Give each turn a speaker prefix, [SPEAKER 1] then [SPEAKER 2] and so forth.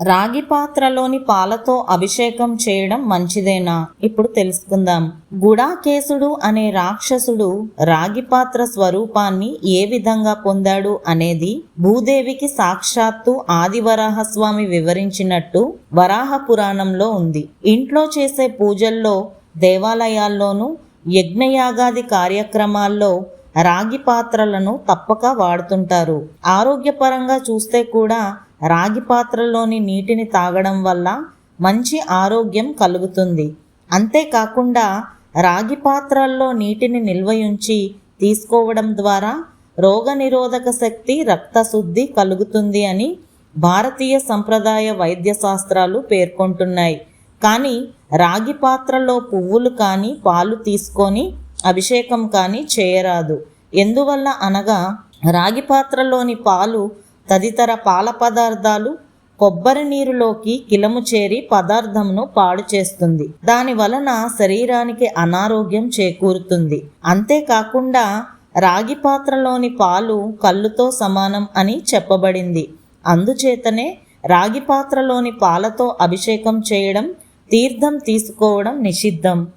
[SPEAKER 1] రాగి పాత్రలోని పాలతో అభిషేకం చేయడం మంచిదేనా? ఇప్పుడు తెలుసుకుందాం. గుడాకేశుడు అనే రాక్షసుడు రాగి పాత్ర స్వరూపాన్ని ఏ విధంగా పొందాడు అనేది భూదేవికి సాక్షాత్తు ఆదివరాహస్వామి వివరించినట్టు వరాహ పురాణంలో ఉంది. ఇంట్లో చేసే పూజల్లో దేవాలయాల్లోనూ యజ్ఞయాగాది కార్యక్రమాల్లో రాగి పాత్రలను తప్పక వాడుతుంటారు. ఆరోగ్యపరంగా చూస్తే కూడా రాగి పాత్రలోని నీటిని తాగడం వల్ల మంచి ఆరోగ్యం కలుగుతుంది. అంతేకాకుండా రాగి పాత్రల్లో నీటిని నిల్వయుంచి తీసుకోవడం ద్వారా రోగనిరోధక శక్తి రక్తశుద్ధి కలుగుతుంది అని భారతీయ సంప్రదాయ వైద్య శాస్త్రాలు పేర్కొంటున్నాయి. కానీ రాగి పాత్రలో పువ్వులు కానీ పాలు తీసుకొని అభిషేకం కానీ చేయరాదు. ఎందువల్ల అనగా రాగి పాత్రలోని పాలు తదితర పాల పదార్థాలు కొబ్బరి నీరులోకి కిలము చేరి పదార్థంను పాడు చేస్తుంది. దాని వలన శరీరానికి అనారోగ్యం చేకూరుతుంది. అంతేకాకుండా రాగి పాత్రలోని పాలు కళ్ళుతో సమానం అని చెప్పబడింది. అందుచేతనే రాగి పాత్రలోని పాలతో అభిషేకం చేయడం తీర్థం తీసుకోవడం నిషిద్ధం.